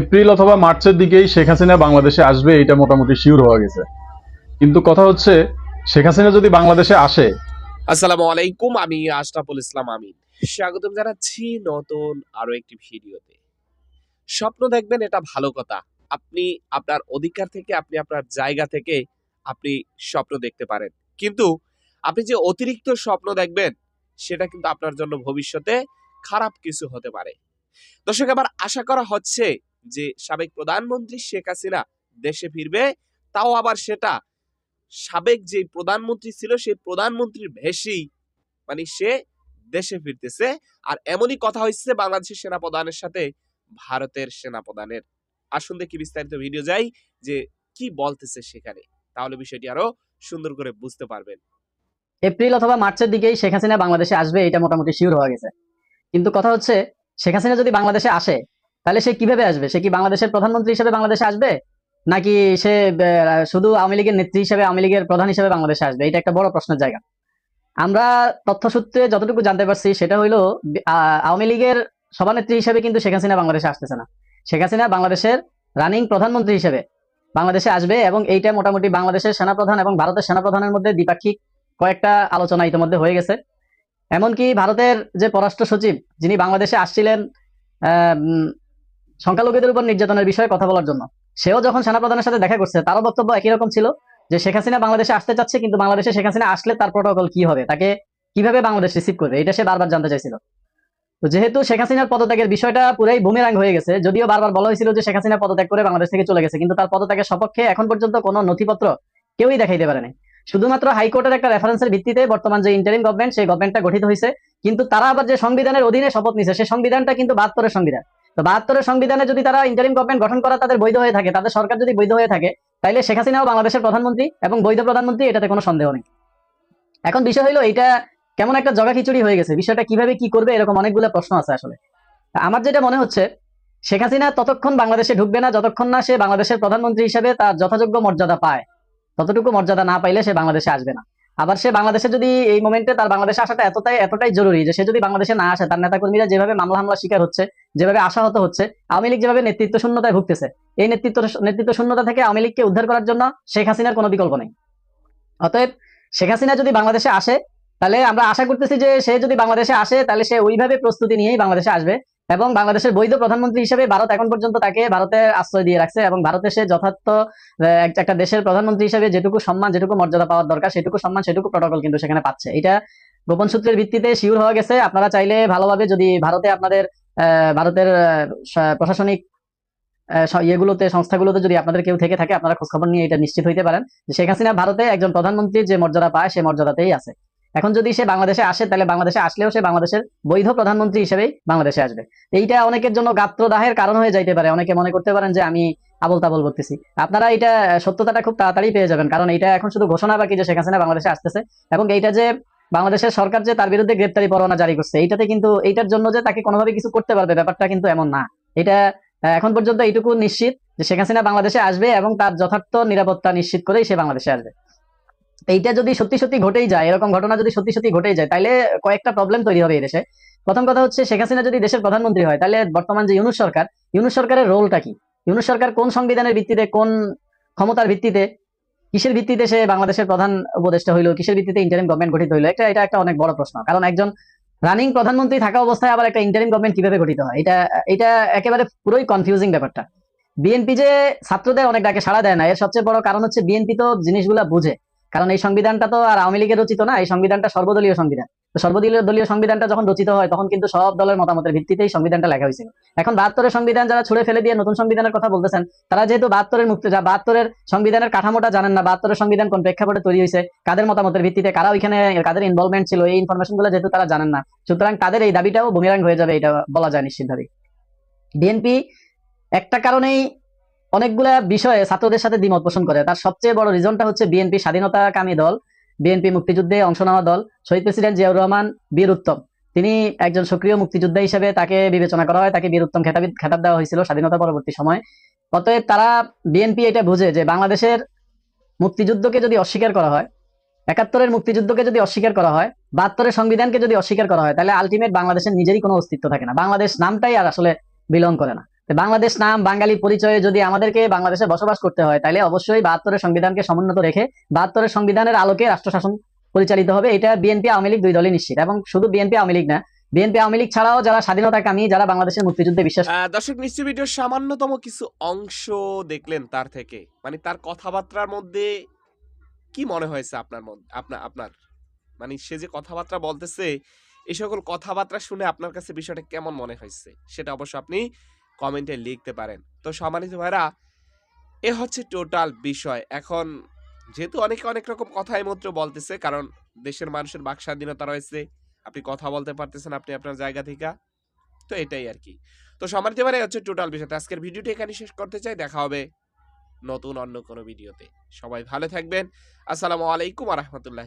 April অথবা মার্চের দিকেই শেখ হাসিনা বাংলাদেশে আসবে এটা মোটামুটি শিওর হওয়া গেছে। কিন্তু কথা হচ্ছে, শেখ হাসিনা যদি বাংলাদেশে আসে, আসসালামু আলাইকুম, আমি আশরাফুল ইসলাম আমিন। স্বাগতম জানাচ্ছি নতুন আরও একটি ভিডিওতে। স্বপ্ন দেখবেন এটা ভালো কথা। আপনি আপনার অধিকার থেকে, আপনি আপনার জায়গা থেকে আপনি স্বপ্ন দেখতে পারেন। কিন্তু আপনি যে অতিরিক্ত স্বপ্ন দেখবেন, সেটা কিন্তু আপনার জন্য ভবিষ্যতে খারাপ কিছু হতে পারে। দর্শক আবার আশা করা হচ্ছে যে সাবেক প্রধানমন্ত্রী শেখ হাসিনা দেশে ফিরবে, তাও আবার সেটা সাবেক যে প্রধানমন্ত্রী ছিল সেই প্রধানমন্ত্রীর ভেসেই মানে সে দেশে ফিরতেছে। আর এমনই কথা হচ্ছে বাংলাদেশের সেনাপ্রধানের সাথে ভারতের সেনাপ্রধানের। আসুন দেখি বিস্তারিত ভিডিও যাই, যে কি বলতেছে সেখানে। তাহলে বিষয়টি আরও সুন্দর করে বুঝতে পারবেন। এপ্রিল অথবা মার্চের দিকেই শেখ হাসিনা বাংলাদেশে আসবে, এটা মোটামুটি শিওর হয়ে গেছে। কিন্তু কথা হচ্ছে, শেখ হাসিনা যদি বাংলাদেশে আসে তাহলে সে কীভাবে আসবে? সে কি বাংলাদেশের প্রধানমন্ত্রী হিসেবে বাংলাদেশে আসবে? নাকি সে শুধু আওয়ামী লীগের নেত্রী হিসেবে, আওয়ামী লীগের প্রধান হিসেবে বাংলাদেশে আসবে? এটা একটা বড় প্রশ্নের জায়গা। আমরা তথ্যসূত্রে যতটুকু জানতে পারছি, সেটা হইল আওয়ামী লীগের সভানেত্রী হিসেবে কিন্তু শেখ হাসিনা বাংলাদেশে আসতেছে না। শেখ হাসিনা বাংলাদেশের রানিং প্রধানমন্ত্রী হিসেবে বাংলাদেশে আসবে এবং এইটা মোটামুটি বাংলাদেশের সেনাপ্রধান এবং ভারতের সেনাপ্রধানের মধ্যে দ্বিপাক্ষিক কয়েকটা আলোচনা ইতিমধ্যে হয়ে গেছে। এমনকি ভারতের যে পররাষ্ট্র সচিব, যিনি বাংলাদেশে আসছিলেন সংখ্যালঘুদের উপর নির্যাতনের বিষয়ে কথা বলার জন্য। সেও যখন সেনাপ্রধানের সাথে দেখা করছে, তারও বক্তব্য একই রকম ছিল যে শেখ হাসিনা বাংলাদেশে আসতে চাচ্ছে, কিন্তু বাংলাদেশে শেখ হাসিনা আসলে তার প্রোটোকল কি হবে? তাকে কীভাবে বাংলাদেশ রিসিভ করবে? এটা সে বারবার জানতে চাইছিল। তো যেহেতু শেখ হাসিনার পদত্যাগের বিষয়টা পুরাই বুমেরাং হয়ে গেছে, যদিও বারবার বলা হয়েছিল যে শেখ হাসিনা পদত্যাগ করে বাংলাদেশ থেকে চলে গেছে, কিন্তু তার পদত্যাগের সপক্ষে এখন পর্যন্ত কোনো নথিপত্র কেউই দেখাইতে পারেনি। শুধুমাত্র হাইকোর্টের একটা রেফারেন্সের ভিত্তিতে বর্তমান যে ইন্টারিম গভর্নমেন্ট সেই গভর্নমেন্টটা গঠিত হয়েছে, কিন্তু তারা আবার যে সংবিধানের অধীনে শপথ নিছে সেই সংবিধানটা কিন্তু বাহাত্তরের সংবিধান। তো বাহাত্তরের সংবিধানে যদি তারা ইন্টারিম গভর্নমেন্ট গঠন করা তাদের বৈধ হয়ে থাকে, তাদের সরকার যদি বৈধ হয়ে থাকে, তাইলে শেখ হাসিনাও বাংলাদেশের প্রধানমন্ত্রী এবং বৈধ প্রধানমন্ত্রী, এটাতে কোনো সন্দেহ নেই। এখন বিষয় হলো এটা কেমন একটা জগা খিচুড়ি হয়ে গেছে, বিষয়টা কীভাবে কি করবে, এরকম অনেকগুলো প্রশ্ন আছে আসলে। আমার যেটা মনে হচ্ছে, শেখ হাসিনা ততক্ষণ বাংলাদেশে ঢুকবে না, যতক্ষণ না সে বাংলাদেশের প্রধানমন্ত্রী হিসেবে তার যথাযোগ্য মর্যাদা পায়। ততটুকু মর্যাদা না পাইলে সে বাংলাদেশে আসবে না। আবার সে বাংলাদেশে যদি এই মোমেন্টে তার বাংলাদেশে আসাটা এতটাই এতটাই জরুরি যে সে যদি বাংলাদেশে না আসে, তার নেতাকর্মীরা যেভাবে মামলা হামলা শিকার হচ্ছে যেভাবে আশাহত হচ্ছে, আওয়ামী লীগ যেভাবে নেতৃত্ব শূন্যতায় ভুগতেছে, এই নেতৃত্ব নেতৃত্ব শূন্যতা থেকে আওয়ামী লীগকে উদ্ধার করার জন্য শেখ হাসিনার কোনো বিকল্প নেই। অতএব শেখ হাসিনা যদি বাংলাদেশে আসে, তাহলে আমরা আশা করতেছি যে সে যদি বাংলাদেশে আসে, তাহলে সে ওইভাবে প্রস্তুতি নিয়েই বাংলাদেশে আসবে এবং বাংলাদেশের বৈধ প্রধানমন্ত্রী হিসেবে ভারত এখন পর্যন্ত তাকে ভারতে আশ্রয় দিয়ে রাখছে এবং ভারতে সে যথার্থ একটা দেশের প্রধানমন্ত্রী হিসেবে যেটুকু সম্মান, যেটুকু মর্যাদা পাওয়ার দরকার, সেটুকু সম্মান, সেটুকু প্রটোকল কিন্তু সেখানে পাচ্ছে। এটা গোপন সূত্রের ভিত্তিতে শিওর হওয়া গেছে। আপনারা চাইলে ভালোভাবে যদি ভারতে আপনাদের ভারতের প্রশাসনিক ইয়েগুলোতে, সংস্থাগুলোতে যদি আপনাদের কেউ থেকে থাকে, আপনারা খোঁজখবর নিয়ে এটা নিশ্চিত হইতে পারেন শেখ হাসিনা ভারতে একজন প্রধানমন্ত্রীর যে মর্যাদা পায়, সে মর্যাদাতেই আছে। এখন যদি সে বাংলাদেশে আসে, তাহলে বাংলাদেশে আসলেও সে বাংলাদেশের বৈধ প্রধানমন্ত্রী হিসেবেই বাংলাদেশে আসবে। এইটা অনেকের জন্য গাত্রদাহের কারণ হয়ে যাইতে পারে। অনেকে মনে করতে পারেন যে আমি আবল তাবল বলতেছি আপনারা এটা সত্যতাটা খুব তাড়াতাড়ি পেয়ে যাবেন। কারণ এটা এখন শুধু ঘোষণা বাকি যে শেখ হাসিনা বাংলাদেশে আসতেছে এবং এইটা যে বাংলাদেশের সরকার যে তার বিরুদ্ধে গ্রেপ্তারি পরোয়ানা জারি করছে, এইটাতে কিন্তু এইটার জন্য যে তাকে কোনোভাবে কিছু করতে পারবে ব্যাপারটা কিন্তু এমন না। এটা এখন পর্যন্ত এইটুকু নিশ্চিত যে শেখ হাসিনা বাংলাদেশে আসবে এবং তার যথার্থ নিরাপত্তা নিশ্চিত করেই সে বাংলাদেশে আসবে। এইটা যদি সত্যি সত্যি ঘটেই যায়, এরকম ঘটনা যদি সত্যি সত্যি ঘটেই যায় তাহলে কয়েকটা প্রবলেম তৈরি হবে এই দেশে। প্রথম কথা হচ্ছে শেখ হাসিনা যদি দেশের প্রধানমন্ত্রী হয় তাহলে বর্তমান যে ইউনুস সরকার, ইউনুস সরকারের রোলটা কি? ইউনুস সরকার কোন সংবিধানের ভিত্তিতে, কোন ক্ষমতার ভিত্তিতে কিসের ভিত্তিতে সে বাংলাদেশের প্রধান উপদেষ্টা হইল? কিসের ভিত্তিতে ইন্টারিম গভর্নমেন্ট গঠিত হইল? এটা এটা একটা অনেক বড় প্রশ্ন। কারণ একজন রানিং প্রধানমন্ত্রী থাকা অবস্থায় আবার একটা ইন্টারিম গভর্নমেন্ট কীভাবে গঠিত হয়? এটা এটা একেবারে পুরোই কনফিউজিং ব্যাপারটা। বিএনপি যে ছাত্রদের অনেক ডাকে সাড়া দেয় না, এর সবচেয়ে বড় কারণ হচ্ছে বিএনপি তো জিনিসগুলা বুঝে। কারণ এই সংবিধানটা তো আর আওয়ামী লীগের রচিত না, এই সংবিধানটা সর্বদলীয় সংবিধান। সর্বদলীয় দলীয় সংবিধানটা যখন রচিত হয়, তখন কিন্তু সব দলের মতামতের ভিত্তিতেই সংবিধানটা লেখা হয়েছিল। এখন বাহাত্তরের সংবিধান যারা ছুড়ে ফেলে দিয়ে নতুন সংবিধানের কথা বলতেছেন, তারা যেহেতু বাহাত্তরের মুক্তি, যা বাহাত্তরের সংবিধানের কাঠামোটা জানেন না, বাহাত্তরের সংবিধান কোন প্রেক্ষাপটে তৈরি হয়েছে, কাদের মতামতের ভিত্তিতে কারা ওইখানে, কাদের ইনভলভমেন্ট ছিল, এই ইনফরমেশনগুলো যেহেতু তারা জানেন না, সুতরাং তাদের এই দাবিটাও বুমিরাং হয়ে যাবে, এটা বলা যায় নিশ্চিতভাবে বিএনপি একটা কারণেই অনেকগুলা বিষয়ে ছাত্রদের সাথে দ্বিমত পোষণ করে। তার সবচেয়ে বড় রিজনটা হচ্ছে বিএনপি স্বাধীনতাকামী দল। বিএনপি মুক্তিযুদ্ধে অংশ নেওয়া দল শহীদ প্রেসিডেন্ট জিয়াউর রহমান বীর উত্তম। তিনি একজন সক্রিয় মুক্তিযোদ্ধা হিসেবে তাকে বিবেচনা করা হয়, তাকে বীর উত্তম খেতাব খেতাব দেওয়া হয়েছিল স্বাধীনতা পরবর্তী সময়। অতএব তারা বিএনপি এটা বুঝে যে বাংলাদেশের মুক্তিযুদ্ধকে যদি অস্বীকার করা হয়, একাত্তরের মুক্তিযুদ্ধকে যদি অস্বীকার করা হয়, বাহাত্তরের সংবিধানকে যদি অস্বীকার করা হয়, তাহলে আলটিমেট বাংলাদেশের নিজেরই কোনো অস্তিত্ব থাকে না। বাংলাদেশ নামটাই আর আসলে বিলং করে না। বাংলাদেশ নাম বাঙালি পরিচয়ে যদি আমাদেরকে বাংলাদেশে বসবাস করতে হয়, তাহলে অবশ্যই বাহাত্তরের সংবিধানকে সমুন্নত রেখে বাহাত্তরের সংবিধানের আলোকে রাষ্ট্র শাসন পরিচালিত হবে। এটা বিএনপি আওয়ামী লীগ দুই দলই নিশ্চিত। এবং শুধু বিএনপি আওয়ামী লীগ না, বিএনপি আওয়ামী লীগ ছাড়াও যারা স্বাধীনতাকামী যারা বাংলাদেশের মুক্তিযুদ্ধে বিশ্বাস দর্শক নিশ্চয় ভিডিওর সামান্যতম কিছু অংশ দেখলেন তার থেকে। মানে তার কথাবার্তার মধ্যে কি মনে হয়েছে আপনার আপনার আপনার? মানে সে যে কথাবার্তা বলতেছে এই সকল কথাবার্তা শুনে আপনার কাছে বিষয়টা কেমন মনে হয়েছে? সেটা অবশ্য আপনি কমেন্টে লিখতে পারেন। তো সম্মানিত ভাইরা এ হচ্ছে টোটাল বিষয়। এখন যেহেতু অনেকে অনেক রকম কথাই মাত্র বলতেছে, কারণ দেশের মানুষের বাক স্বাধীনতা রয়েছে, আপনি কথা বলতে পারতেছেন আপনি আপনার জায়গা থেকে, তো এটাই আর কি তো সম্মানিত ভাইরা হচ্ছে টোটাল বিষয়। আজকের ভিডিওটি এখানে শেষ করতে চাই, দেখা হবে নতুন অন্য কোনো ভিডিওতে। সবাই ভালো থাকবেন। আসসালামু আলাইকুম রহমতুল্লাহ